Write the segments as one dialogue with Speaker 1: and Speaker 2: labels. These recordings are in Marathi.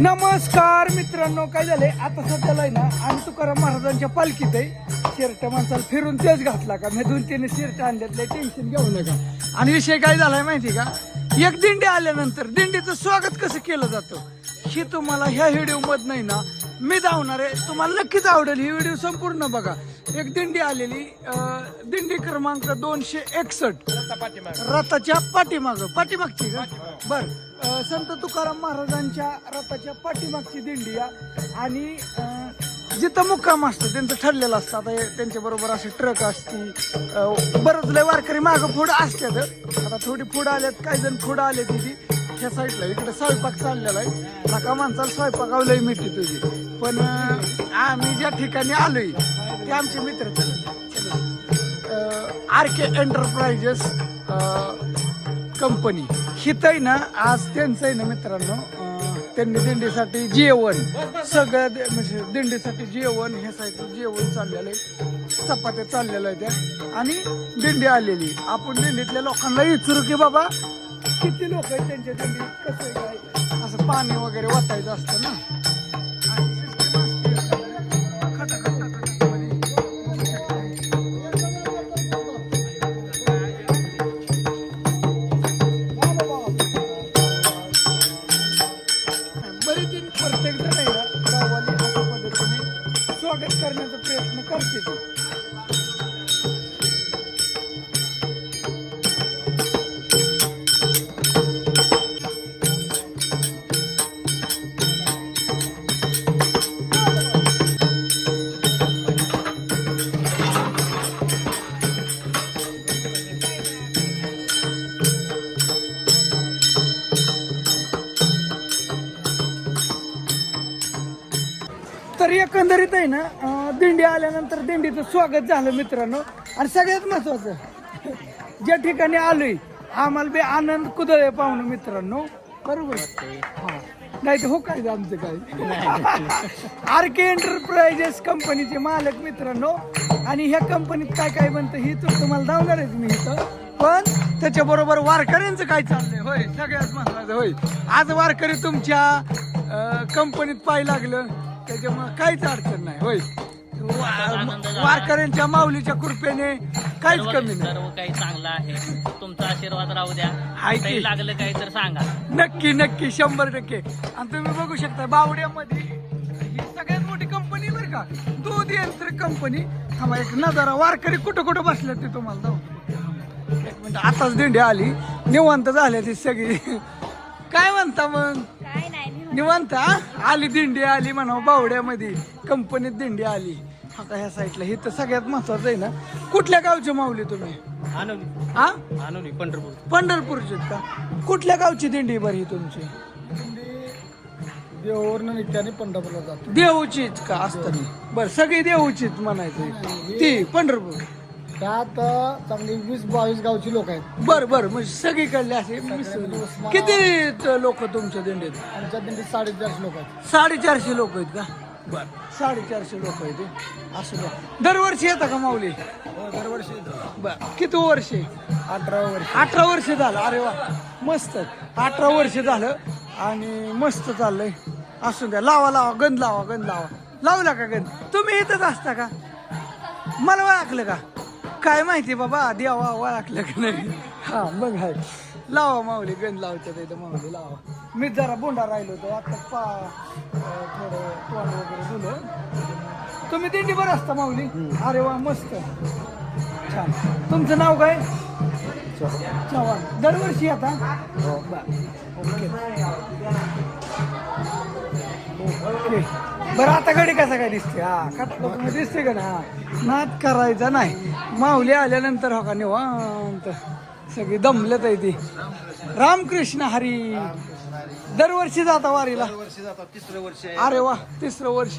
Speaker 1: नमस्कार मित्रांनो काय झालंय? आता सध्याला आहे ना आणि तुकाराम महाराजांच्या पालखीत आहे शर्ट माणसाला फिरून तेच घातला का? मी दोन तीन शर्ट आणल्यातले टेन्शन घेऊ नका. आणि विषय काय झालाय माहिती का? एक दिंडी आल्यानंतर दिंडीचं स्वागत कसं केलं जातं? हे तुम्हाला ह्या व्हिडिओ मध नाही ना मी धावणार आहे. तुम्हाला नक्कीच आवडेल. ही व्हिडिओ संपूर्ण बघा. एक दिंडी आलेली. अं, दिंडी क्रमांक दोनशे एकसष्ट. रथाच्या पाठीमाग. पाठीमागची का? बर. अं, संत तुकाराम महाराजांच्या रथाच्या पाठीमागची दिंडी या. आणि अं, जिथं मुक्काम असतं त्यांचं ठरलेलं असतं. आता त्यांच्या बरोबर असे ट्रक असती. अं, बरंच लय वारकरी मागं पुढं असतात आता थोडी पुढं आल्यात. काही जण पुढं आले तिथे ह्या साईडला इकडे स्वयंपाक चाललेला आहे. नका माणसाला स्वयंपाकावर लय मिठी तुझी. पण आम्ही ज्या ठिकाणी आलोय ते आमचे मित्र आर के एंटरप्राइजेस कंपनी हिथं आहे ना आज त्यांचं आहे ना मित्रांनो त्यांनी दिंडीसाठी जेवण. सगळ्या म्हणजे दिंडीसाठी जेवण हे साहित्य जेवण चाललेलं आहे. चपात्या चाललेल्या आहेत त्या आणि दिंडी आलेली. आपण दिंडीतल्या लोकांना विचारू की बाबा किती लोक आहेत त्यांच्या दिंडीत? कसं आहे? काय असं पाणी वगैरे वाटायचं असतं ना? आहे ना अं, दिंडी आल्यानंतर दिंडीचं स्वागत झालं मित्रांनो. आणि सगळ्यात महत्वाचं ज्या ठिकाणी आलोय आम्हाला बी आनंद कुदळे पाहुणं मित्रांनो. बरोबर? हा. नाही तर हो काय आमचं काय आर के एंटरप्राइजेस कंपनीचे मालक मित्रांनो. आणि ह्या कंपनीत काय काय बनतं ही तर तुम्हाला धावणार आहे मी इथं. पण त्याच्या बरोबर वारकऱ्यांचं काय चाललंय? होय सगळ्यात महत्वाचं होय. आज वारकरी तुमच्या अं, कंपनीत पाय लागलं. त्याच्यामुळे काहीच अडचण नाही होय. वा- वारकऱ्यांच्या माऊलीच्या कृपेने काहीच कमी नाही.
Speaker 2: सर्व काही चांगलं आहे. तुमचा आशीर्वाद राहू द्या.
Speaker 1: की.
Speaker 2: काही लागलं काही तर सांगा.
Speaker 1: नक्की नक्की शंभर टक्के. आणि तुम्ही बघू शकता बावड्यामध्ये ही सगळ्यात मोठी कंपनी बरं का? दूध यंत्र कंपनी थांबा एक नजारा. वारकरी कुठं कुठं बसले ते तुम्हाला जाऊ एक मिनिट आताच दिंडी आली. निवांत झाल्या ती सगळी. काय म्हणता मग?
Speaker 3: काय नाही मी
Speaker 1: निवांत हा? आली दिंडी आली म्हणा बावड्यामध्ये. कंपनीत दिंडी आली. आता ह्या साईडला हे तर सगळ्यात महत्वाचं आहे ना. कुठल्या गावचे माऊली तुम्ही? हा?
Speaker 2: पंढरपूर.
Speaker 1: पंढरपूरचे का? कुठल्या गावची दिंडी बरी तुमची?
Speaker 4: देवावरनं निघत्याने पंढरपूरला जातो.
Speaker 1: देऊचीच का? असताना बर सगळी देऊचीच म्हणायचं ती पंढरपूर.
Speaker 4: त्यात चांगली वीस बावीस गावची लोक आहेत.
Speaker 1: बर बर म्हणजे सगळीकडले असे. किती लोक. तुमच्या दिंडीत?
Speaker 4: आमच्या दिंडीत साडेचारशे लोक आहेत.
Speaker 1: साडेचारशे लोक आहेत का? बर साडेचारशे लोक आहेत हे. असं का दरवर्षी येतं का माऊली?
Speaker 4: दरवर्षी
Speaker 1: बर किती वर्ष?
Speaker 4: अठरा वर्ष.
Speaker 1: अठरा वर्ष झालं. अरे वा मस्त. अठरा वर्ष झालं आणि मस्त चाललंय. असू द्या लावा लावा गंध लावा गंध लावा. लावला का गंध? तुम्ही इथंच असता का? मला ओळखलं का? काय माहिती बाबा देवा ओळखलं का नाही? हा मग आहे लावा माऊली गंध लावतात इथं माऊली लावा. मी जरा बोंडा राहिलो होतो आता पा थोडं तोंड वगैरे दिलं तुम्ही दिंडी बरं असता माऊली? अरे वा मस्त. छान. तुमचं नाव काय? चव्हाण. दरवर्षी आता. Okay okay. बरं आता घडी कसा काय दिसते हा खटला तुम्ही दिसते का ना हा. नाद करायचा नाही. माऊली आल्यानंतर हो का निवांत? सगळी दमलेत आहे ती. रामकृष्ण हरी. दरवर्षी जाता वारीला.
Speaker 5: वर्षी जातात तिसरं वर्ष आहे.
Speaker 1: अरे वा तिसरं वर्ष.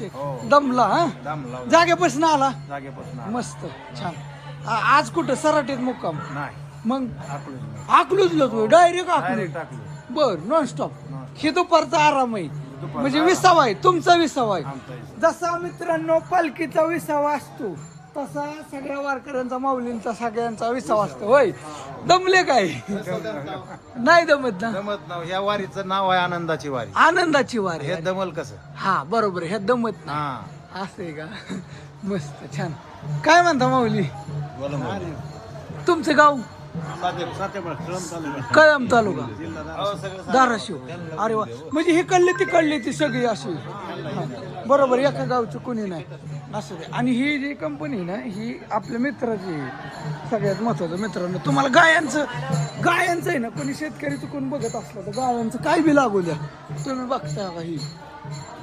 Speaker 1: दमला हा?
Speaker 5: दामला
Speaker 1: जागेपासून आला?
Speaker 5: जागेपासून
Speaker 1: मस्त छान. आ- आज कुठं? सराटीत मुक्काम.
Speaker 5: नाही.
Speaker 1: मग?
Speaker 5: आकलूज
Speaker 1: आकलूच तू? डायरेक्ट आकलू
Speaker 5: डायरेक्ट टाकलं
Speaker 1: बर नॉन स्टॉप हे दुपारचा आराम आहे. म्हणजे विसावा आहे तुमचा विसावा आहे. जसा मित्रांनो पालखीचा विसावा असतो तसा सगळ्या वारकऱ्यांचा माऊलींचा सगळ्यांचा विश्वास असतो होय. दमले काय? नाही दमत ना?
Speaker 5: दमत नाव या वारीचं नाव आहे आनंदाची वारी.
Speaker 1: आनंदाची वारी.
Speaker 5: हे दमल कसं?
Speaker 1: हा बरोबर हे दमत ना असं आहे का? मस्त छान. काय म्हणता माऊली. तुमचं गाव? कळम तालुका. धाराशिव. अरे वा. म्हणजे ही कळली ती कळली ती सगळी अशी. हा. बरोबर एका गावचं कोणी नाही. असं ते आणि ही जी कंपनी ना ही आपल्या मित्राची आहे. सगळ्यात महत्वाचं मित्रांनो तुम्हाला गायांचं गायांचं आहे ना कोणी शेतकरी चुकून बघत असलं तर गायांचं काय बी लागू द्या. तुम्ही बघता का ही.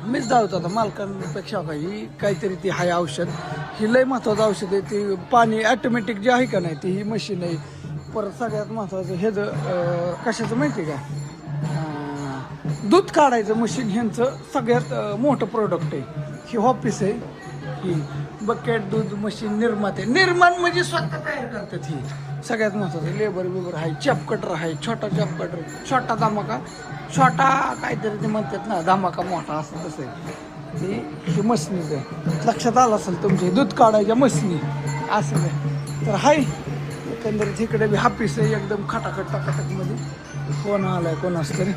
Speaker 1: मीच धावतो आता मालकांपेक्षा काही काहीतरी ती आहे औषध. ही लय महत्वाचं औषध आहे ती पाणी ॲटोमॅटिक जे आहे का नाही ती ही मशीन आहे. परत सगळ्यात महत्वाचं हे ज कशाचं माहिती आहे का? दूध काढायचं मशीन ह्यांचं सगळ्यात मोठं प्रोडक्ट आहे. ही ऑफिस आहे ही बकेट दूध मशीन निर्माते. निर्माण म्हणजे स्वतः तयार करतात ही. सगळ्यात महत्वाचं लेबर बिबर आहे चॅप कटर आहे छोटा चॅप कटर छोटा धमाका. छोटा काहीतरी ते म्हणतात ना धमाका मोठा असं तसं आहे. ती ही मशनीच आहे. लक्षात आलं असेल तुमचे दूध काढायच्या मशनी असं नाही तर हाय एकंदरीत इकडे बी हापीस आहे एकदम खटाखट टाकाटकमध्ये कोण आलाय कोण तरी.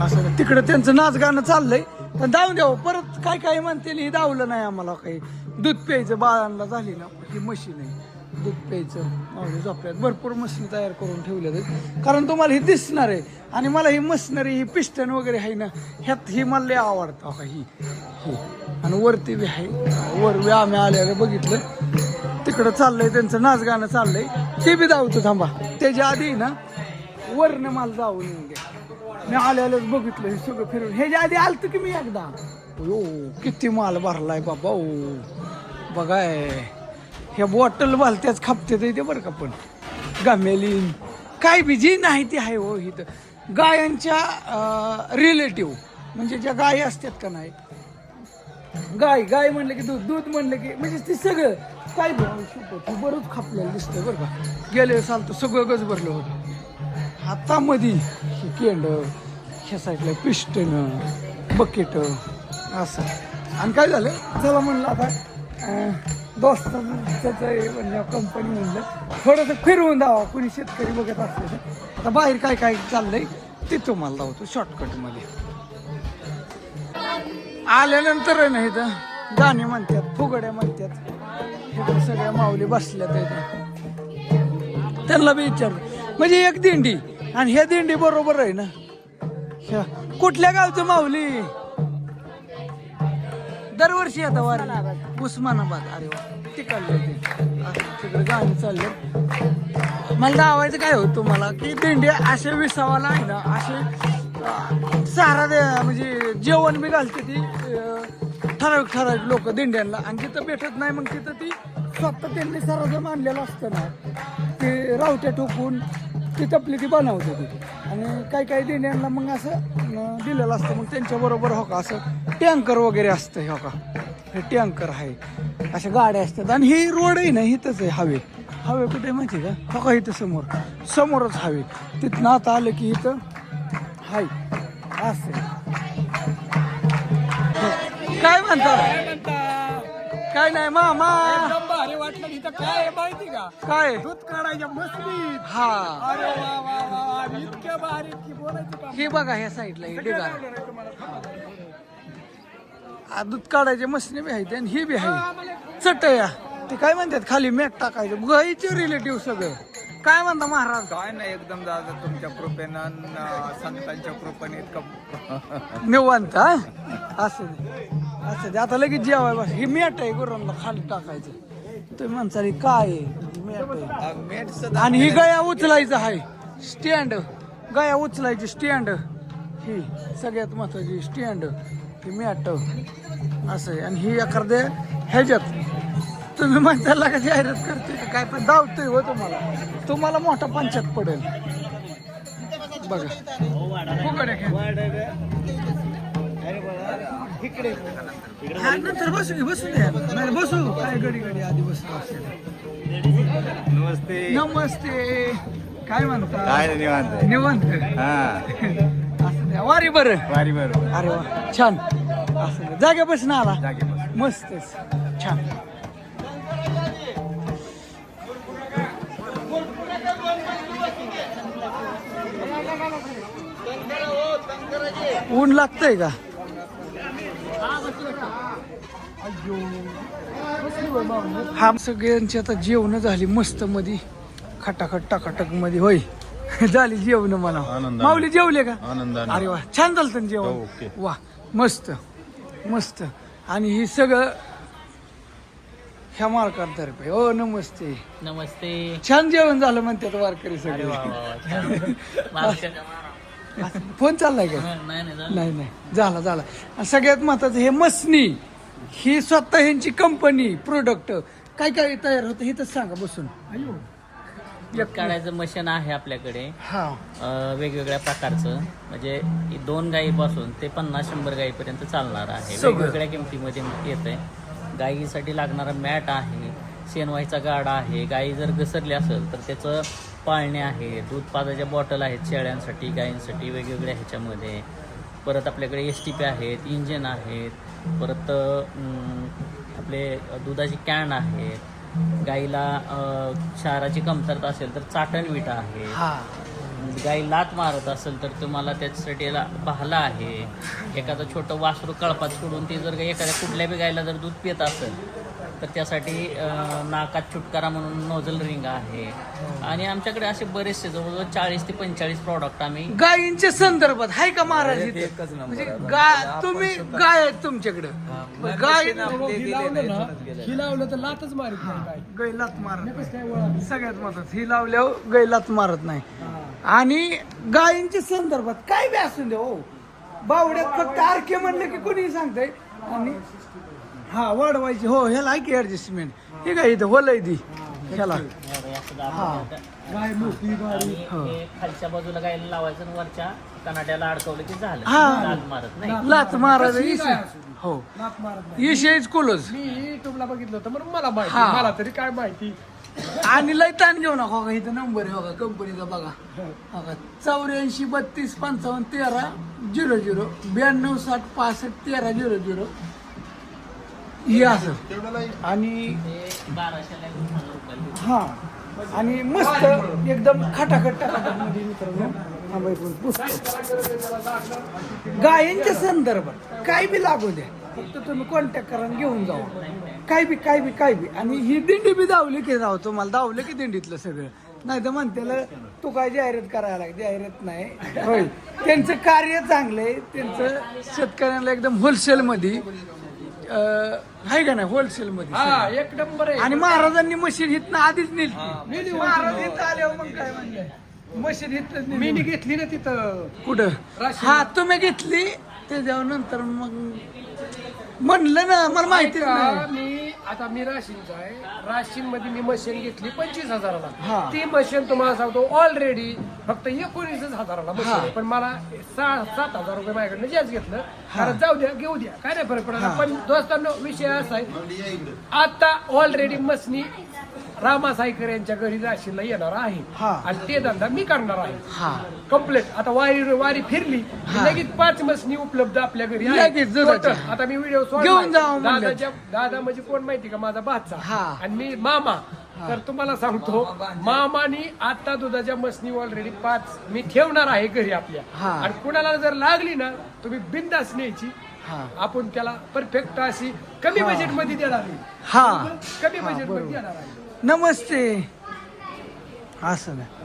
Speaker 1: असं आहे. तिकडे त्यांचं नाच गाणं चाललंय. पण जाऊन द्यावं हो, परत काय काय म्हणतील हे नाही आम्हाला काही. दूध प्यायचं बाळांना झाली ना ही मशीन आहे. दूध प्यायचं. मावळी झोपल्यात. भरपूर मशीन तयार करून ठेवल्या आहेत. कारण तुम्हाला हे दिसणार आहे. आणि मला ही मशनरी ही पिस्टन वगैरे आहे ना ह्यात ही मला लय आवडतं. का ही ही. आणि वरती बी आहे. वर बी आम्ही आल्यावर बघितलं. तिकडं चाललंय त्यांचं नाच गाणं चाललंय. ते बी धावतो थांबा. त्याच्या आधी ना वरनं मला जाऊन येऊन द्या. मी आल्यालाच बघितलं हे सगळं फिरून. ह्याच्या आधी आलतं की मी एकदा? ओ किती माल भरलाय बाबा ओ बघाय. ह्या बॉटल भलत्याच खापते ते बरं का पण. गामेलीन. काय बी जी नाही ती आहे हो इथं गायांच्या रिलेटिव्ह म्हणजे ज्या गाय असतात का नाही. गाय गाय म्हणलं की दूध दूध म्हणलं की म्हणजे ते सगळं. काय बी शिकवत बरंच खापलेलं दिसतंय बरं का. गेले चालतो तर सगळं गज भरलं होतं हातामध्ये ही केंड ह्या साईडला पिस्टन बकेट असं. आणि काय झालं? चला म्हणलं आता अं, दोस्ताचं म्हणजे कंपनी म्हणलं. थोडंसं फिरवून द्यावा कुणी शेतकरी बघत असेल आता बाहेर काय काय चाललंय ते तुम्हाला लावतो शॉर्टकटमध्ये आल्यानंतर आहे ना इथं गाणे म्हणतात फुगड्या म्हणतात. इकडे सगळ्या माऊली बसल्यात इथं त्यांना बी विचारलं. म्हणजे एक दिंडी आणि ह्या दिंडी बरोबर आहे ना. ह्या कुठल्या गावचं माऊली? दरवर्षी येतं वारी. उस्मानाबाद. अरे वा. तिकडलं ते. असं तिकडे गाणी चालले. मला गावायचं काय होतं तुम्हाला? की दिंडी असे विसावाला आहे ना असे दे म्हणजे जेवण बी घालते ती ठराविक ठराविक लोक दिंड्यांना. आणि जिथं भेटत नाही मग तिथं ती स्वतः त्यांनी सारा मानलेलं असतं ना ते रावट्या ठोकून ती तपली ती बनवते ती. आणि काही काही देण्यांना मग असं दिलेलं असतं. मग त्यांच्याबरोबर हो का? असं टँकर वगैरे असतं हो का? हे टँकर आहे. अशा गाड्या असतात. आणि ही रोड आहे ना इथंच आहे हवे हवे कुठे माहिती आहे का? हो का इथं समोर. समोरच हवे तिथनं आता आलं की इथं हाय. असं काय म्हणतात काय नाही मामा
Speaker 4: भारी वाटलं इथं काय आहे माहिती का?
Speaker 1: काय?
Speaker 4: दूध काढायच्या मस्तीत
Speaker 1: हा.
Speaker 4: अरे वा वा वा वा इतक्या भारी की बोलायचं
Speaker 1: हे बघा ह्या साईडला हे ढिगार. आ, दूध काढायचे मशीन बी आहेत आणि ही बी आहे. चटया. ते काय म्हणतात खाली मॅट टाकायचं. गाईचे रिलेटिव्ह सगळं. काय म्हणता महाराज?
Speaker 5: काय नाही एकदम दादा तुमच्या कृपेनं अन संतांच्या कृपेने इतकं
Speaker 1: निवांत हा? असं दे असं दे. आता लगेच जेवाय बस. ही मॅट आहे गुरांना खाली टाकायचं. तुम्ही म्हणता काय आहे? मॅट आहे.
Speaker 5: मेट
Speaker 1: आणि ही गया उचलायचं आहे. स्टँड. गया उचलायची स्टँड. ही सगळ्यात महत्वाची स्टँड. ही मॅट असं आहे. आणि ही एखाद्या ह्याच्यात. तुम्ही म्हणताला का जाहिरात करते काय पण धावतोय हो तुम्हाला. तुम्हाला मोठा पंचायत पडेल. बघा. फुगड्या खेळ. हा, नंतर बसू की बसू द्या. बसू. काय घडी घडी आधी बसू.
Speaker 5: नमस्ते.
Speaker 1: नमस्ते. काय म्हणता?
Speaker 5: काय निवांत आहे.
Speaker 1: निवांत.
Speaker 5: हा.
Speaker 1: असं द्या. वारी बरं.
Speaker 5: वारी बरोबर
Speaker 1: अरे वा. छान. असं द्या. जाग्यापासून आला.
Speaker 5: जागेपासून.
Speaker 1: मस्तच. छान. ऊन लागतंय का? हा सगळ्यांची आता जेवण झाली मस्त मध्ये खटाखट टाकाटकमध्ये होय. झाली जेवण मला. माऊली जेवले का? अरे वा छान झालं
Speaker 3: हो,
Speaker 1: जेवण.
Speaker 3: ओके.
Speaker 1: वा मस्त मस्त. आणि ही सगळं ह्या मालकांतर्फे हो नमस्ते.
Speaker 2: नमस्ते.
Speaker 1: छान जेवण झालं म्हणतात वारकरी
Speaker 2: अरे
Speaker 1: सगळे. फोन चाललाय का?
Speaker 2: नाही नाही झालं.
Speaker 1: नाही झाला झाला. आणि सगळ्यात महत्वाचं हे मसनी ही स्वतः ह्यांची कंपनी प्रोडक्ट काय काय तयार होतं हे तर सांगा बसून.
Speaker 2: दूध काढायचं मशीन आहे आपल्याकडे.
Speaker 1: हा.
Speaker 2: अं, वेगवेगळ्या प्रकारचं. म्हणजे दोन गायीपासून ते पन्नास शंभर गायीपर्यंत चालणार आहे.
Speaker 1: सगळं.
Speaker 2: वेगवेगळ्या किमतीमध्ये येत आहे गायीसाठी लागणारा मॅट आहे. शेणवाईचा गाडा आहे गायी जर घसरली असेल तर त्याचं पाळणे आहे दूध पाजाच्या बॉटल आहेत शेळ्यांसाठी गायींसाठी वेगवेगळ्या ह्याच्यामध्ये. परत आपल्याकडे एस टी पी आहेत इंजिन आहेत परत आपले दुधाची कॅन आहेत गाईला क्षाराची कमतरता असेल तर चाटण विटा आहे.
Speaker 1: हा.
Speaker 2: गाई लात मारत असेल तर तुम्हाला त्याच्यासाठी बहाला आहे. एखादं छोटं वासरू कळपात सोडून ते जर एखाद्या कुठल्या बी गायला जर दूध पित असेल तर त्यासाठी अं, नाकात छुटकारा म्हणून नोझल रिंग आहे. आणि आमच्याकडे असे बरेचसे जवळजवळ चाळीस ते पंचेचाळीस प्रॉडक्ट आम्ही
Speaker 1: गायींच्या संदर्भात हाय का महाराज इथं? म्हणजे गाय तुम्ही गाय आहेत तुमच्याकडं. गाय
Speaker 4: ही लावलं तर लातच मारित नाही काय
Speaker 1: गाय लात मारत सगळ्यात महत्वाचं ही लावल्यावर गाय लात मारत नाही. आणि गायींच्या संदर्भात काय बी असून दे हो. बावड्यात फक्त आरके म्हणलं की कोणी सांगतंय. आणि हा वाढवायची. हो ह्याला आहे की ऍडजस्टमेंट हे काय इथं होलय दी. ह्याला.
Speaker 2: असं दाबून
Speaker 4: गाय मोठी
Speaker 2: आणि हे. खालच्या बाजूला गायला लावायचं आणि वरच्या कनाड्याला अडकवलं की झालं.
Speaker 1: हा.
Speaker 2: लात मारत नाही.
Speaker 1: लात मारायचं
Speaker 4: कशी असू दे.
Speaker 1: हो
Speaker 4: लात मारत नाही.
Speaker 1: इशेच कुलच.
Speaker 4: मी युट्यूबला बघितलं होतं म्हणून मला माहिती.
Speaker 1: हा.
Speaker 4: मला तरी काय माहिती?
Speaker 1: आणि लय ताण घेऊ नका का? इथं नंबर आहे बघा कंपनीचा बघा. बघा चौऱ्याऐंशी बत्तीस पंचावन्न तेरा झिरो झिरो ब्याण्णव साठ पासष्ट तेरा झिरो झिरो हे असं. आणि हां. आणि मस्त एकदम खटाखट गायनच्या मित्रांनो पुस्तक. संदर्भात काय बी लागू द्या फक्त तुम्ही कॉन्टॅक्ट करा घेऊन जावा. काय बी काय बी काय बी. आणि ही दिंडी बी धावली की जाऊ तुम्हाला दावलं की दिंडीतलं सगळं. नाही तर म्हणते तू काय जाहिरात करायला लाग जाहिरात नाही. होय. त्यांचं कार्य चांगलं आहे. त्यांचं शेतकऱ्यांना एकदम होलसेलमध्ये आहे का नाही होलसेल मध्ये?
Speaker 4: हा एक नंबर आहे.
Speaker 1: आणि महाराजांनी मशीन हितनं आधीच नेली महाराज इथं आल्यावर मग काय म्हणले मशीन हितच
Speaker 4: मी घेतली ना तिथं.
Speaker 1: कुठं?
Speaker 4: राशीन.
Speaker 1: हा तुम्ही घेतली. त्याच्यावर नंतर मग म्हणलं ना मला माहितीच
Speaker 4: ऐका,
Speaker 1: नाही.
Speaker 4: मी आता मी राशीनचा आहे. राशीन मध्ये मी मशीन घेतली पंचवीस
Speaker 1: हा.
Speaker 4: हजाराला ती मशीन तुम्हाला सांगतो ऑलरेडी फक्त एकोणीसच हजाराला मशीन आहे. पण मला सहा सात हजार रुपये माझ्याकडनं जास्त घेतलं. कारण जाऊ द्या घेऊ द्या. काय नाही फरक पडला पण दोस्तांनो विषय असा आहे. आता ऑलरेडी मसनी रामा सायकर यांच्या घरी राशीनला येणार आहे.
Speaker 1: हा.
Speaker 4: आणि ते धंदा मी करणार आहे.
Speaker 1: हा.
Speaker 4: कंप्लीट आता वारी वारी फिरली. की लगेच पाच मसनी उपलब्ध आपल्या घरी आहे.
Speaker 1: लगेच दुधाच्या.
Speaker 4: Total. आता मी व्हिडिओ
Speaker 1: घेऊन जावं म्हणलं.
Speaker 4: दादाच्या दादा म्हणजे कोण माहिती का? माझा भाचा.
Speaker 1: हा.
Speaker 4: आणि मी मामा. तर तुम्हाला सांगतो मामानी आता दुधाच्या मसनी ऑलरेडी पाच. मी ठेवणार आहे घरी आपल्या.
Speaker 1: हा.
Speaker 4: आणि कुणाला जर लागली ना तुम्ही बिंदास न्यायची.
Speaker 1: हा.
Speaker 4: आपण त्याला परफेक्ट अशी कमी बजेटमध्ये देणार आहे.
Speaker 1: हा.
Speaker 4: कमी बजेटमध्ये देणार आहे.
Speaker 1: नमस्ते. असं नाही.